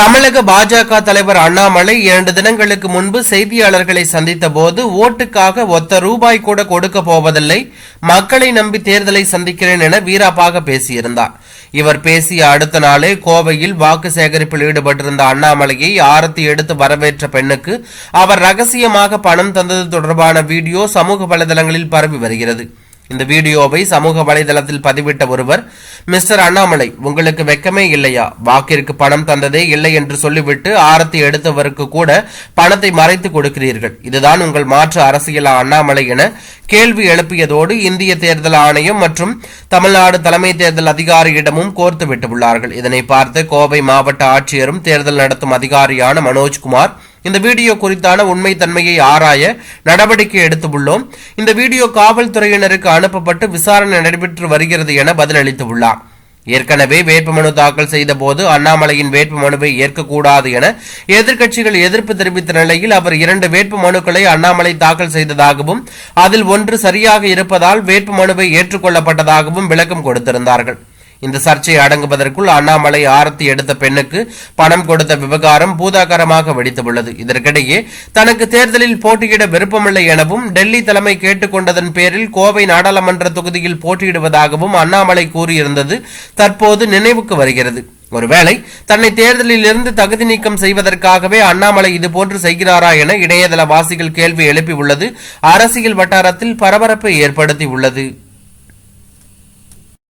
தமிழக பாஜக தலைவர் அண்ணாமலை இரண்டு தினங்களுக்கு முன்பு செய்தியாளர்களை சந்தித்த போது ஓட்டுக்காக ஒத்த ரூபாய் கூட கொடுக்க போவதில்லை மக்களை நம்பி தேர்தலை சந்திக்கிறேன் என வீராப்பாக பேசியிருந்தார். இவர் பேசிய அடுத்த நாளே கோவையில் வாக்கு சேகரிப்பில் ஈடுபட்டிருந்த அண்ணாமலையை ஆரத்தி எடுத்து வரவேற்ற பெண்ணுக்கு அவர் ரகசியமாக பணம் தந்தது தொடர்பான வீடியோ சமூக வலைதளங்களில் பரவி வருகிறது. இந்த வீடியோவை சமூக வலைதளத்தில் பதிவிட்ட ஒருவர் மிஸ்டர் அண்ணாமலை உங்களுக்கு வெக்கமே இல்லையா? வாக்கிற்கு பணம் தந்ததே இல்லை என்று சொல்லிவிட்டு ஆரத்தி எடுத்தவருக்கு கூட பணத்தை மறைத்து கொடுக்கிறீர்கள். இதுதான் உங்கள் மாற்று அரசியலா அண்ணாமலை என கேள்வி எழுப்பியதோடு இந்திய தேர்தல் ஆணையம் மற்றும் தமிழ்நாடு தலைமை தேர்தல் அதிகாரியிடமும் கோர்த்து விட்டுள்ளார்கள் இதனை பார்த்து கோவை மாவட்ட ஆட்சியரும் தேர்தல் நடத்தும் அதிகாரியான மனோஜ்குமார் இந்த வீடியோ குறித்தான உண்மை தன்மையை ஆராய நடவடிக்கை எடுத்துள்ளோம். இந்த வீடியோ காவல்துறையினருக்கு அனுப்பப்பட்டு விசாரணை நடைபெற்று வருகிறது என பதிலளித்துள்ளார். ஏற்கனவே வேட்புமனு தாக்கல் செய்த போது அண்ணாமலையின் வேட்புமனுவை ஏற்கக்கூடாது என எதிர்க்கட்சிகள் எதிர்ப்பு தெரிவித்த நிலையில் அவர் இரண்டு வேட்பு மனுக்களை அண்ணாமலை தாக்கல் செய்ததாகவும் அதில் ஒன்று சரியாக இருப்பதால் வேட்புமனுவை ஏற்றுக்கொள்ளப்பட்டதாகவும் விளக்கம் கொடுத்திருந்தார்கள். இந்த சர்ச்சை அடங்குவதற்குள் அண்ணாமலை ஆரத்தி எடுத்த பெண்ணுக்கு பணம் கொடுத்த விவகாரம் பூதாகரமாக வெடித்துள்ளது. இதற்கிடையே தனக்கு தேர்தலில் போட்டியிட விருப்பமில்லை எனவும் டெல்லி தலைமை கேட்டுக்கொண்டதன் பேரில் கோவை நாடாளுமன்ற தொகுதியில் போட்டியிடுவதாகவும் அண்ணாமலை கூறியிருந்தது. தற்போது நினைவுக்கு வருகிறது. ஒருவேளை தன்னை தேர்தலில் இருந்து தகுதி நீக்கம் செய்வதற்காகவே அண்ணாமலை இதுபோன்று செய்கிறாரா என இணையதள வாசிகள் கேள்வி எழுப்பியுள்ளது. அரசியல் வட்டாரத்தில் பரபரப்பை ஏற்படுத்தியுள்ளது.